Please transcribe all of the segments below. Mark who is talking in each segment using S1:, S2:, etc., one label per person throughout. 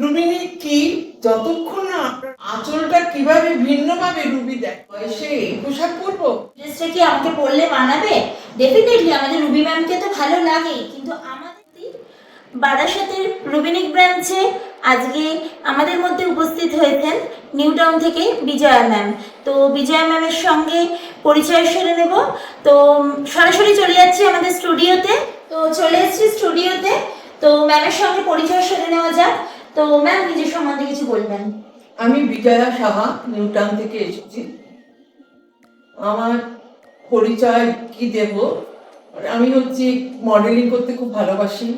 S1: রুবিনী কি? যতক্ষণ না আপনার আঁচলটা কীভাবে ভিন্নভাবে রুবি দেয়, বয়সে এই পোশাক পরবো?
S2: ড্রেসটা কি আমাকে পরলে মানাবে? ডেফিনেটলি আমাদের রুবি ম্যামকে তো ভালো লাগে, কিন্তু আমাদের বারাসাতের রুবিনিক ব্রাঞ্চে আজকে আমাদের মধ্যে উপস্থিত হয়েছেন নিউ টাউন থেকে বিজয়া ম্যাম। তো বিজয়া ম্যামের সঙ্গে পরিচয় সেরে নেব। তো সরাসরি চলে যাচ্ছি আমাদের স্টুডিওতে। তো চলে এসেছি স্টুডিওতে। তো ম্যামের সঙ্গে পরিচয় সেরে নেওয়া যাক। তো ম্যাম নিজের সম্বন্ধে কিছু বলবেন।
S1: আমি বিজয়া সাহা নিউটাউন থেকে এসেছি। আমার পরিচয় কি দেব? আমি হচ্ছে মডেলিং করতে খুব ভালোবাসি।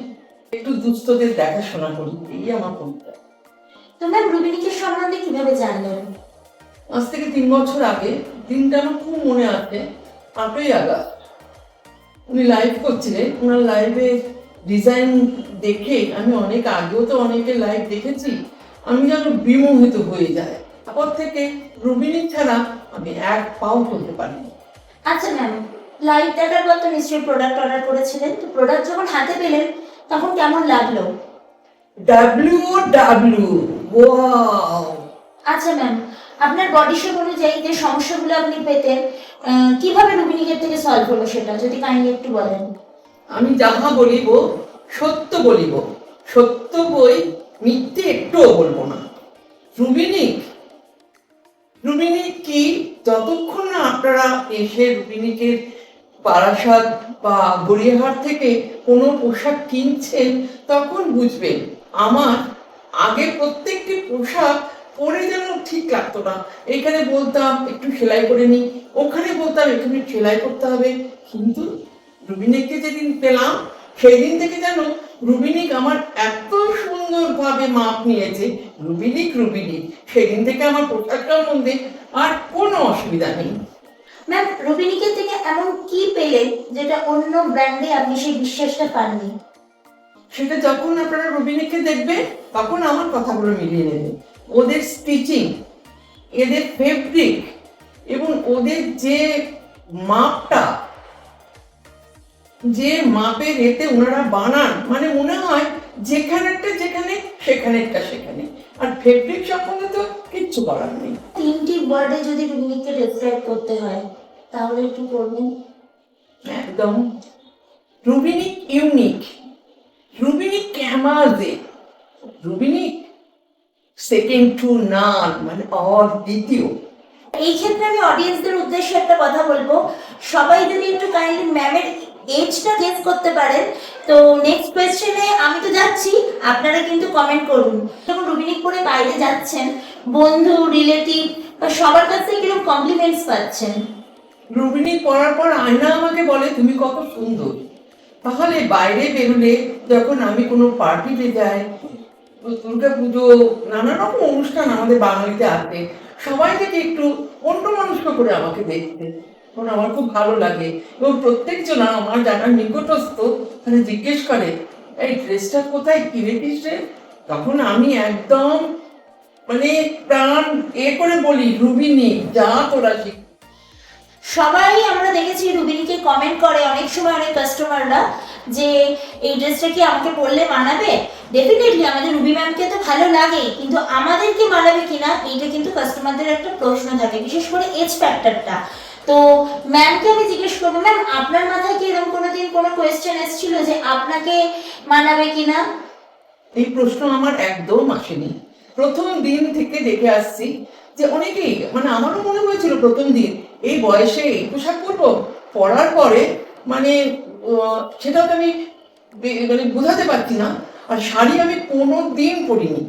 S1: একটু দুস্থদের দেখাশোনা করি এই আমার পরিচয়।
S2: তো ম্যাম রুবিনিকের সম্বন্ধে কীভাবে জানলেন?
S1: আজ থেকে তিন বছর আগে দিনটা আমার খুব মনে আছে আটই আগস্ট। উনি লাইভ করছিলেন ওনার লাইভে ডিজাইন দেখে আমি অনেক আগেও তো অনেকের লাইভ দেখেছি আমি যেন বিমোহিত হয়ে যায় তারপর থেকে রুবিনী ছাড়া আমি এক পাও করতে পারিনি।
S2: আচ্ছা ম্যাম লাইভ দেখার পর তো নিশ্চয়ই প্রোডাক্ট অর্ডার করেছিলেন তো প্রোডাক্ট যখন হাতে পেলেন তখন কেমন লাগল?
S1: ডাব্লিউ ডাব্লিউ ওয়াও
S2: আচ্ছা ম্যাম আপনার বডি শেপ অনুযায়ী যে সমস্যাগুলো আপনি পেতেন কীভাবে রুবিনিকের থেকে সলভ হলো সেটা যদি কাইন্ডলি একটু বলেন?
S1: আমি যাহা বলিব, সত্য বলিব। সত্য বই মিথ্যে একটুও বলব না। রুবিনিক রুবিনিক কি? যতক্ষণ না আপনারা এসে রুবিনিকের বারাসাত বা গড়িয়াহাট থেকে কোনো পোশাক কিনছেন, তখন বুঝবেন, আমার আগে প্রত্যেকটি পোশাক পরে যেন ঠিক লাগতো না। এখানে বলতাম, একটু সেলাই করে নিই। ওখানে বলতাম, একটু সেলাই করতে হবে। কিন্তু রুবিনিককে যেদিন পেলাম সেই দিন থেকে যেন রুবিনিক আমার এত সুন্দরভাবে মাপ নিয়েছে রুবিনিক রুবিনিক সেদিন থেকে আমার পোশাকটার মধ্যে আর কোনো অসুবিধা নেই।
S2: ম্যাম রুবিনিকের থেকে এমন কি পেলেন যেটা অন্য ব্র্যান্ডে আপনি সেই বিশ্বাসটা পাননি?
S1: সেটা যখন আপনারা রুবিনিককে দেখবেন তখন আমার কথাগুলো মিলিয়ে নেবেন। ওদের স্টিচিং এদের ফেব্রিক এবং ওদের যে মাপটা যে মাপের এতে ওনারা বানান মানে মনে হয় যেখানেরটা যেখানে সেখানেরটা সেখানে। আর ফেব্রিক সম্বন্ধে তো কিচ্ছু করার নেই।
S2: তিনটি ওয়ার্ডে যদি রুবিনিককে ডেসক্রাইব করতে হয় তাহলে একটু করবেন।
S1: একদম। রুবিনিক ইউনিক। রুবিনিক ক্যামাজে। রুবিনিক সেকেন্ড টু নান মানে অদ্বিতীয়
S2: এই ক্ষেত্রে আমি অডিয়েন্সদের উদ্দেশ্যে একটা কথা বলব। সবাই যদি একটু কাইন্ডলি ম্যামের এজটা গেস করতে পারেন। তো নেক্সট কোয়েশ্চেনে আমি তো যাচ্ছি, আপনারা কিন্তু কমেন্ট করুন। যখন রুবিনিক পরে বাইরে যাচ্ছেন, বন্ধু রিলেটিভ বা সবার কাছ থেকে কীরকম কমপ্লিমেন্টস পাচ্ছেন?
S1: রুবিনী পড়ার পর আয়না আমাকে বলে, তুমি কত সুন্দর। তাহলে বাইরে বেরোলে যখন আমি কোনো পার্টিতে যাই দুর্গা পুজো, নানা রকম অনুষ্ঠান আমাদের বাঙালিতে আছে সবাই থেকে একটু অন্য মানুষ করে আমাকে দেখতে। আমার খুব ভালো লাগে। এবং প্রত্যেকজন আমার জানার নিকটস্থ মানে জিজ্ঞেস করে, এই ড্রেসটা কোথায়? কিনেছিস রে তখন আমি একদম মানে প্রাণ এ করে বলি, রুবিনী, যা তোরা
S2: সবাই আমরা দেখেছি রুবিনিকে কমেন্ট করে অনেক সময় অনেক কাস্টমাররা যে, এই ড্রেসটা কি আমাকে পরলে মানাবে? ডেফিনেটলি আমাদের রুবি ম্যামকে তো ভালো লাগে, কিন্তু আমাদেরকে মানাবে কিনা, এইটা কিন্তু কাস্টমারদের একটা প্রশ্ন থাকে, বিশেষ করে এজ ফ্যাক্টরটা তো ম্যামকে আমি জিজ্ঞেস করব ম্যাম আপনার মাথায় কি এরকম কোনোদিন কোনো কোয়েশ্চেন এসেছিল যে আপনাকে মানাবে কিনা?
S1: এই প্রশ্ন আমার একদম আসেনি। প্রথম দিন থেকে দেখে আসছি যে অনেকেই মানে আমারও মনে হয়েছিল প্রথম দিন, এই বয়সে এই পোশাক পরবো, পরার পরে মানে সেটাও তো আমি মানে বোঝাতে পারছি না, আর শাড়ি আমি কোনো দিন পরিনি।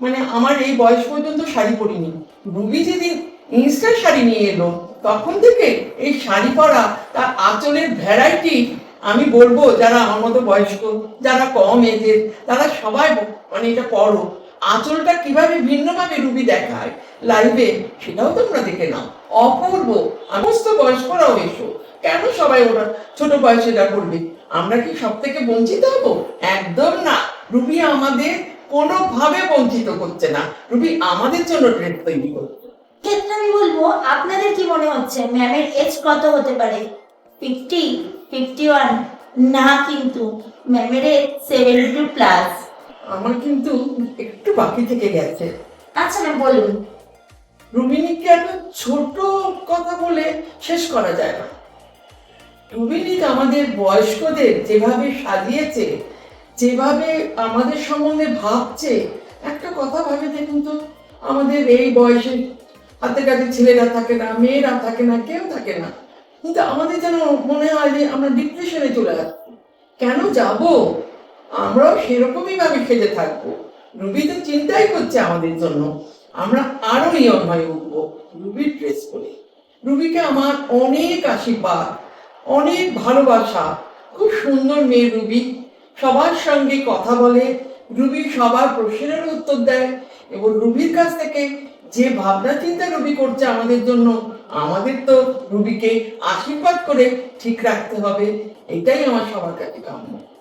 S1: মানে আমার এই বয়স পর্যন্ত শাড়ি পরিনি। রুবি যেদিন ইনস্টার শাড়ি নিয়ে এলো তখন থেকে এই শাড়ি পরা তার আঁচলের ভ্যারাইটি আমি বলব যারা আমার মতো বয়স্ক, যারা কম এজের তারা সবাই মানে এটা পড়ো আঁচলটা কীভাবে ভিন্নভাবে রুবি দেখায় লাইভে সেটাও তোমরা দেখে নাও। অপূর্ব। সমস্ত বয়স্করাও এসো। কেন সবাই ওরা ছোট বয়সেরা করবে? আমরা কি সব থেকে বঞ্চিত হব? একদম না। রুবি আমাদের কোনোভাবে বঞ্চিত করছে না। রুবি আমাদের জন্য ড্রেস তৈরি করছে।
S2: ক্ষেত্রে আমি বলব আপনাদের কি মনে হচ্ছে? ম্যামের এজ কত হতে পারে? ফিফটি ফিফটি ওয়ান না কিন্তু ম্যামের এজ সেভেন্টি প্লাস
S1: আমার কিন্তু একটু বাকি থেকে গেছে।
S2: আচ্ছা ম্যাম বলুন।
S1: রুবিনীকে একটা ছোট কথা বলে শেষ করা যায় না। রুবিনিক আমাদের বয়স্কদের যেভাবে সাজিয়েছে যেভাবে আমাদের সম্বন্ধে ভাবছে একটা কথা ভাবে দেখুন তো আমাদের এই বয়সে হাতে কাছে ছেলেরা থাকে না, মেয়েরা থাকে না, কেউ থাকে না। কিন্তু আমাদের যেন মনে হয় যে আমরা ডিপ্রেশনে চলে যাচ্ছি। কেন যাব? আমরাও সেরকমই ভাবে সেজে থাকব। রুবি তো চিন্তাই করছে আমাদের জন্য। আমরা আরও নিয়ম হয়ে উঠবো, রুবির ড্রেস পরে। রুবিকে আমার অনেক আশীর্বাদ, অনেক ভালোবাসা। খুব সুন্দর মেয়ে রুবি। সবার সঙ্গে কথা বলে, রুবি সবার প্রশ্নের উত্তর দেয় এবং রুবির কাছ থেকে যে ভাবনা চিন্তা রুবি করছে আমাদের জন্য, আমাদের তো রুবিকে আশীর্বাদ করে ঠিক রাখতে হবে। এটাই আমার সবার কাছে কাম্য।